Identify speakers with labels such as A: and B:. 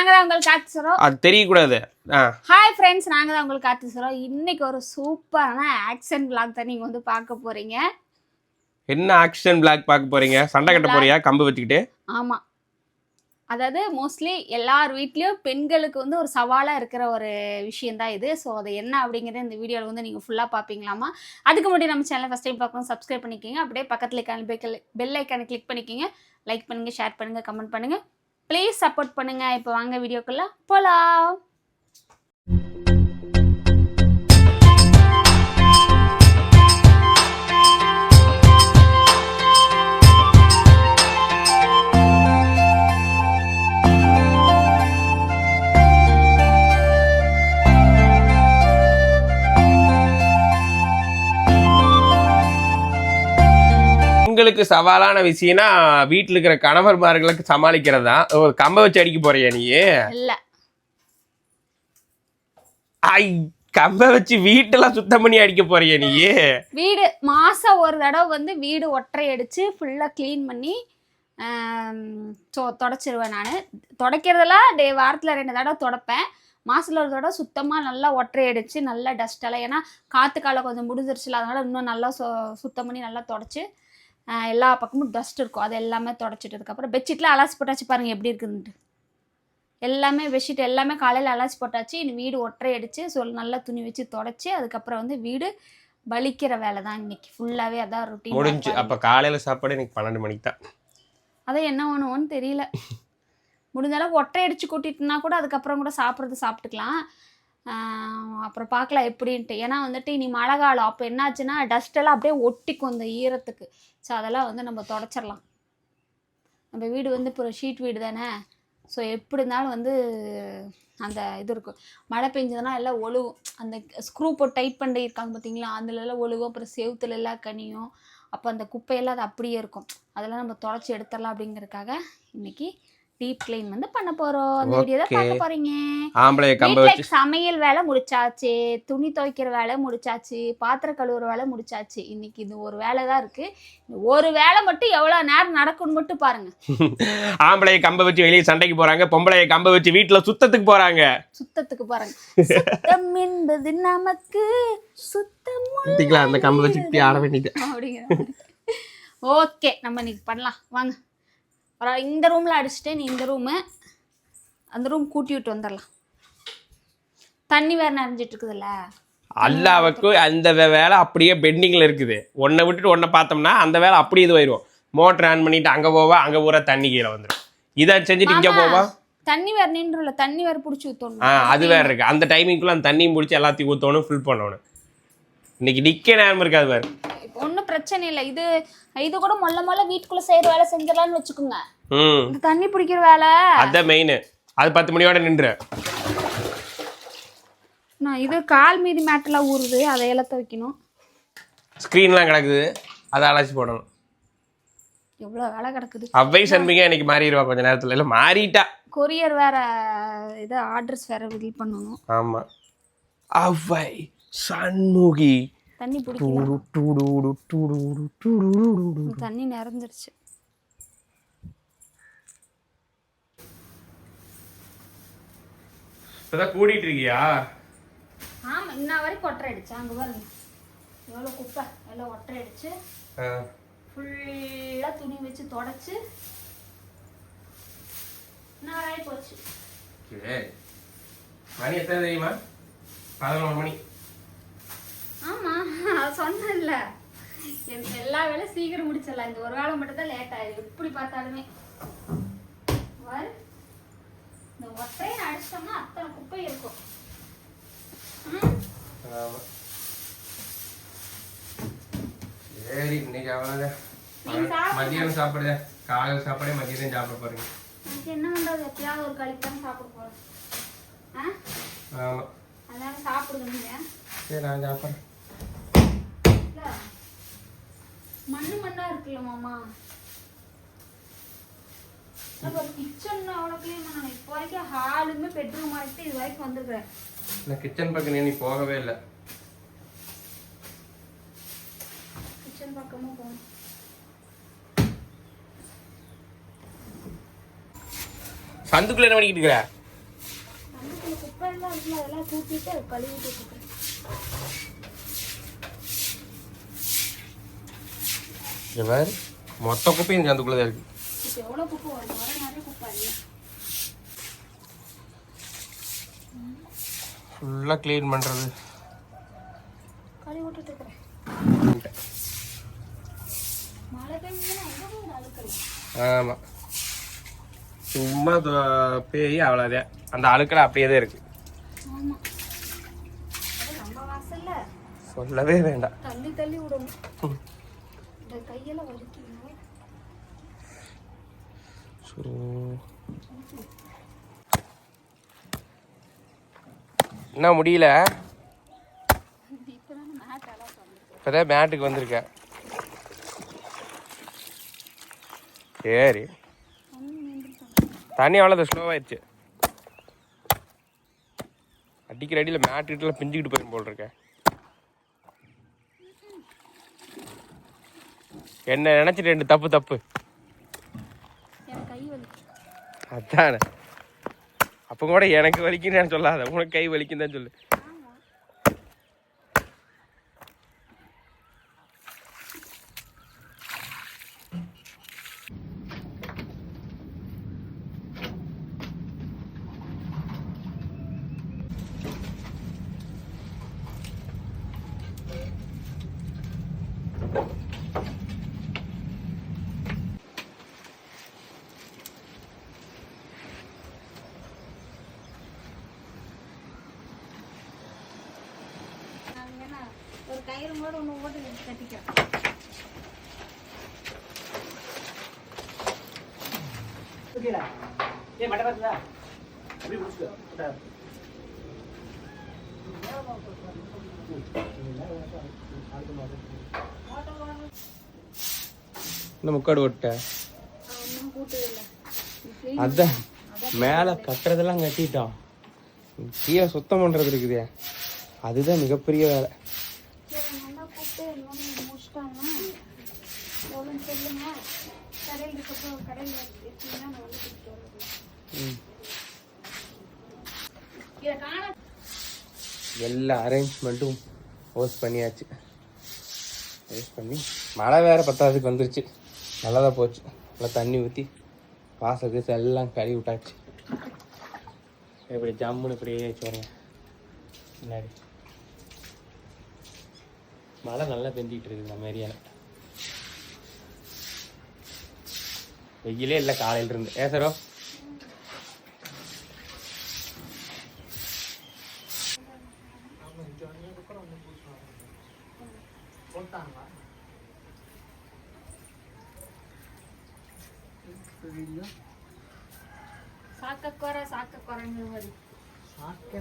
A: நாங்க தான் உங்களுக்கு காத்து சொல்றோம்.
B: அது தெரியக்கூடாது.
A: ஹாய் ஃப்ரெண்ட்ஸ் நாங்க தான் உங்களுக்கு சொல்றோம். இன்னைக்கு ஒரு சூப்பரான ஆக்ஷன் vlog தான் நீங்க வந்து பார்க்க போறீங்க.
B: என்ன ஆக்ஷன் பிளாக் பார்க்க போறீங்க? சண்டை கட்ட போறியா? கம்பு வச்சுக்கிட்டு?
A: ஆமா. அதாவது மோஸ்ட்லி எல்லார் வீட்லேயும் பெண்களுக்கு வந்து ஒரு சவாலாக இருக்கிற ஒரு விஷயந்தான் இது. ஸோ அது என்ன அப்படிங்கிறத இந்த வீடியோவில் வந்து நீங்கள் ஃபுல்லாக பார்ப்பீங்களாமா? அதுக்கு முன்னாடி நம்ம சேனலை ஃபஸ்ட் டைம் பார்க்கணும் சப்ஸ்கிரைப் பண்ணிக்கோங்க. அப்படியே பக்கத்தில் பெல் ஐக்கானை கிளிக் பண்ணிக்கோங்க. லைக் பண்ணுங்கள் ஷேர் பண்ணுங்கள் கமெண்ட் பண்ணுங்கள் ப்ளீஸ் சப்போர்ட் பண்ணுங்கள் இப்போ வாங்க வீடியோக்குள்ளே போகலாம்
B: பெண்களுக்கு சவாலான விஷயம்னா வீட்டில் இருக்கிற கணவர்மார்களுக்கு சமாளிக்கிறது? தான் ஒரு கம்பை வச்சு அடிக்க போறியா நீ?
A: இல்லை.
B: ஐ கம்பை வச்சு வீட்டெல்லாம் சுத்தம் பண்ணி அடிக்க போறியா நீ?
A: வீடு மாதம் ஒரு தடவை வந்து வீடு ஒற்றை அடித்து ஃபுல்லாக க்ளீன் பண்ணி ஸோ தொடச்சிருவேன் நான். துடைக்கிறதெல்லாம் டே வாரத்தில் ரெண்டு தடவை துடைப்பேன். மாதத்தில் ஒரு தடவை சுத்தமாக நல்லா ஒற்றை அடித்து நல்லா டஸ்ட் எல்லாம் ஏன்னா காற்று காலம் கொஞ்சம் முடிஞ்சிருச்சுல அதனால் இன்னும் நல்லா சு சுத்தம் பண்ணி நல்லா தொடச்சி எல்லா பக்கமும் டஸ்ட் இருக்கும். அது எல்லாமே தொடச்சிட்டதுக்கப்புறம் பெட்ஷீட்லாம் அலாசி போட்டாச்சு பாருங்கள் எப்படி இருக்குதுன்ட்டு எல்லாமே பெட்ஷீட் எல்லாமே காலையில் அலாசி போட்டாச்சு. இனி வீடு ஒற்றை அடித்து சொல் நல்லா துணி வச்சு தொடச்சி அதுக்கப்புறம் வந்து வீடு வலிக்கிற வேலை தான் இன்னைக்கு. ஃபுல்லாகவே அதான் ரொட்டீன்
B: முடிஞ்சு. அப்ப காலையில சாப்பாடு எனக்கு பன்னெண்டு மணிக்கு தான்.
A: அதான் என்ன பண்ணுவோன்னு தெரியல. முடிஞ்ச அளவுக்கு ஒற்றை அடிச்சு கூட்டிட்டுனா கூட அதுக்கப்புறம் கூட சாப்பிட்றது சாப்பிட்டுக்கலாம். அப்புறம் பார்க்கலாம் எப்படின்ட்டு. ஏன்னா வந்துட்டு இனி மழை காலம் அப்போ என்னாச்சுன்னா டஸ்ட்டெல்லாம் அப்படியே ஒட்டிக்கும் இந்த ஈரத்துக்கு. ஸோ அதெல்லாம் வந்து நம்ம தொடச்சிடலாம் நம்ம வீடு வந்து இப்போ ஷீட் வீடு தானே? ஸோ எப்படி இருந்தாலும் வந்து அந்த இது இருக்கும். மழை பெஞ்சதுன்னா எல்லாம் ஒழுகும். அந்த ஸ்க்ரூ போட்டு டைட் பண்ணி இருக்காங்க பார்த்தீங்களா? அதுல ஒழுகும். அப்புறம் செவுத்துல எல்லாம் கனியும். அப்போ அந்த குப்பையெல்லாம் அது அப்படியே இருக்கும். அதெல்லாம் நம்ம தொடச்சி எடுத்துடலாம் அப்படிங்கிறதுக்காக இன்றைக்கி டீப் க்ளீன் வந்து பண்ண போறோம். அந்த வீடியோ தான். பார்க்க போறீங்க.
B: ஆம்பளை கம்பை வச்சு
A: சமையல் வேலை முடிச்சாச்சு. துணி துவைக்கிற வேலை முடிச்சாச்சு. பாத்திரம் கழுவுற வேலை முடிச்சாச்சு. இன்னைக்கு இது ஒரு வேலை தான் இருக்கு. ஒரு வேலை மட்டும் எவ்வளவு நேரம் நடக்கும்னு மட்டும் பாருங்க.
B: ஆம்பளைய கம்பை வச்சு வெளியே சண்டைக்கு போறாங்க. பொம்பளைய கம்பை வச்சு வீட்டுல சுத்தத்துக்கு போறாங்க.
A: சுத்தத்துக்கு பாருங்க சுத்தம் என்பது நமக்கு சுத்தம்
B: அந்த கம்பை வச்சு ஆட வேண்டியது.
A: அப்படிங்கிற ஓகே நம்ம இன்னைக்கு பண்ணலாம். வாங்க. ஒரு இந்த ரூமில் அடிச்சுட்டு நீ இந்த ரூமு அந்த ரூம் கூட்டி விட்டு வந்துடலாம். தண்ணி வேறு நிறைஞ்சிட்டு இருக்குதுல்ல?
B: அல்லாவுக்கு அந்த வேலை அப்படியே பெண்டிங்ல இருக்குது. ஒன்னை விட்டுட்டு ஒன்றை பார்த்தோம்னா அந்த வேலை அப்படியே இதுவாயிரும். மோட்டர் ஆன் பண்ணிட்டு அங்க போவா அங்க பூரா தண்ணி கீழே வந்துடும். இதை செஞ்சுட்டு இங்க போவா?
A: தண்ணி வேறு நின்றுல தண்ணி வேறு பிடிச்சி
B: ஆ
A: ஊற்றணும்
B: அது வேற இருக்கு. அந்த டைமிங்குள்ள அந்த தண்ணியும் பிடிச்சி எல்லாத்தையும் ஊற்றணும் ஃபில் பண்ணணும். இன்னைக்கு நிக்க நேரம் இருக்காது பாரு.
A: இப்போ ஒன்றும் பிரச்சனை இல்லை. இது இது கூட மொல்ல மொல்ல வீட்டுக்குள்ளே செய்கிற வேலை செஞ்சிடலாம்னு வச்சுக்கோங்க.
B: ம்.
A: இந்த தண்ணி பிடிக்கிற வேலை.
B: அதான் மெயின் அது பத்து மணியோட நின்று.
A: நான் இது கால் மீதி மேட்டெல்லாம் ஊறுது அதையெல்லாம் துவைக்கணும்
B: ஸ்க்ரீன்லாம் கிடக்குது. அதை அழைச்சி போடணும்.
A: எவ்வளோ வேலை கிடக்குது.
B: அவ்வை சண்மிகா இன்னைக்கு மாறிடுவா கொஞ்ச நேரத்துல. இல்லை மாறிட்டா.
A: கொரியர் வேற இது ஆர்டர்ஸ் வேற இது பண்ணணும்.
B: ஆமா. அவ்வை. சண்முகி
A: தண்ணி
B: டூடு
A: தண்ணி நிறைஞ்சிருச்சு
B: இப்பதான் கூடிட்டு இருக்கியா
A: ஆமா இன்ன வரைக்கும் ஒட்டரை அடிச்சு அங்க பாருங்க எவ்வளோ குப்பை எல்லாம் ஒட்டரை அடிச்சு ஃபுல்லா துணி வச்சு தொடச்சு நாளாய் போச்சு
B: மணி எத்தனை தெரியுமா பதினோரு மணி
A: அது சொன்னேன்ல. எல்லா வேலையும் சீக்கிரம் முடிச்சிடலாம். இந்த ஒரு வேலை மட்டும் தான் லேட் ஆயிடும் எப்படி பார்த்தாலுமே. பாரு இந்த ஒற்றையை அடிச்சிட்டோம்னா அத்தனை குப்பை இருக்கும்.
B: சரி இன்னைக்கு அவ்வளோதான். மதியானம் சாப்பிடுத காலையில் சாப்பாடே மதியானம் சாப்பிட போறீங்க.
A: என்ன பண்றது? எப்பயாவது ஒரு கழிப்பு தான் சாப்பிட போறேன்.
B: ஆமா.
A: அதனால சாப்பிடுங்க
B: சரி நான் சாப்பிட்றேன்.
A: மண்ணு மண்ணா இருக்குல்ல மாமா? கிச்சன் அவ்வளோ க்ளீன் பண்ணணும் இப்போ வரைக்கும் ஹாலுமே பெட்ரூம் வரைக்கும் இது வரைக்கும் வந்துருக்குறேன்.
B: நான் கிச்சன் பக்கம் நீ போகவே இல்லை.
A: கிச்சன் பக்கமும் போகணும்
B: சந்துக்குள்ள என்ன பண்ணிக்கிட்டு இருக்கிற?
A: குப்பை எல்லாம் இருக்குல்ல அதெல்லாம் கூட்டிட்டு கழுவிட்டு இருக்கிறேன்
B: இங்க பாரு மொத்த குப்பையும் இந்த அதுக்குள்ளே தான் இருக்கு.
A: இப்போ எவ்வளோ குப்பை வரும்? வர நிறைய குப்பை இல்லை.
B: ஃபுல்லாக க்ளீன் பண்ணுறது ஆமாம் சும்மா பேய் அவ்வளோதான் அந்த அழுக்கடை அப்படியே தான் இருக்கு.
A: ஆமா. அது நம்ம வாசல்ல.
B: சொல்லவே வேண்டாம்.
A: தள்ளி தள்ளி விடணும். இந்த கையெல்லாம்
B: ஸோ என்ன முடியல?
A: இப்பதான்
B: இப்போதான் மேட்டுக்கு வந்திருக்கேன். சரி. தண்ணி அவ்வளோ ஸ்லோவாயிடுச்சு அடிக்கிற அடியில் மேட்டுக்கிட்டலாம் பிஞ்சுக்கிட்டு போயிடும் போல் இருக்கேன் என்ன நினச்சிட்டு ரெண்டு தப்பு தப்பு. அதானே. அப்போ கூட எனக்கு வலிக்குன்னு சொல்லாத. உனக்கு கை வலிக்குன்னு தான் சொல்லு
A: ஆமா நாங்க என்ன ஒரு கயிறு மாதிரி ஒன்று ஓட்டு கட்டிக்கிறோம்.
B: இன்னும் முக்காடு ஓட்ட
A: ஒன்றும் கூட்டவே இல்லை.
B: அதான் மேலே கட்டுறதெல்லாம் கட்டிட்டோம். கீழே சுத்தம் பண்ணுறது இருக்குதே. அதுதான் மிகப்பெரிய வேலை.
A: கடையில் நான் வந்து
B: எல்லா அரேஞ்ச்மெண்ட்டும் போஸ்ட் பண்ணியாச்சு. போஸ்ட் பண்ணி மழை வேற பத்தாவதுக்கு வந்துருச்சு. நல்லதாக போச்சு. நல்லா தண்ணி ஊற்றி வாசல் கீசல் எல்லாம் கழுவி விட்டாச்சு. இப்படி ஜம்முன்னு இப்படியே வச்சுருங்க முன்னாடி மழை நல்லா பெஞ்சிக்கிட்டு இருக்குது நம்ம ஏரியாவில் வெயிலே இல்லை காலையில இருந்து ஏசரோ சாக்க
A: குறை சாக்க குறைஞ்ச மாதிரி. சாக்க